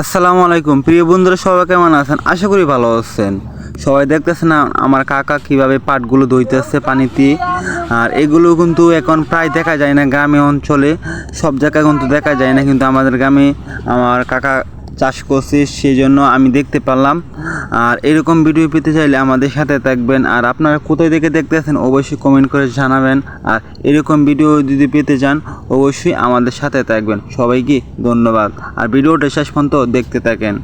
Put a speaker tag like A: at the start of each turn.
A: আসসালামু আলাইকুম। প্রিয় বন্ধুরা, সবাই কেমন আছেন? আশা করি ভালো আছেন। সবাই দেখতেছেন না আমার কাকা কীভাবে পাটগুলো ধুইতেছে পানিতে। আর এগুলো কিন্তু এখন প্রায় দেখা যায় না গ্রামে অঞ্চলে। সব জায়গায় কিন্তু দেখা যায় না, কিন্তু আমাদের গ্রামে আমার কাকা চাষ করছে সেই জন্য আমি দেখতে পারলাম। আর এরকম ভিডিও পেতে চাইলে আমাদের সাথে থাকবেন। আর আপনারা কোথায় থেকে দেখতেছেন অবশ্যই কমেন্ট করে জানাবেন। আর এরকম ভিডিও যদি পেতে চান, অবশ্যই আমাদের সাথে থাকবেন। সবাইকে ধন্যবাদ। আর ভিডিওটা শেষ পর্যন্ত দেখতে থাকেন।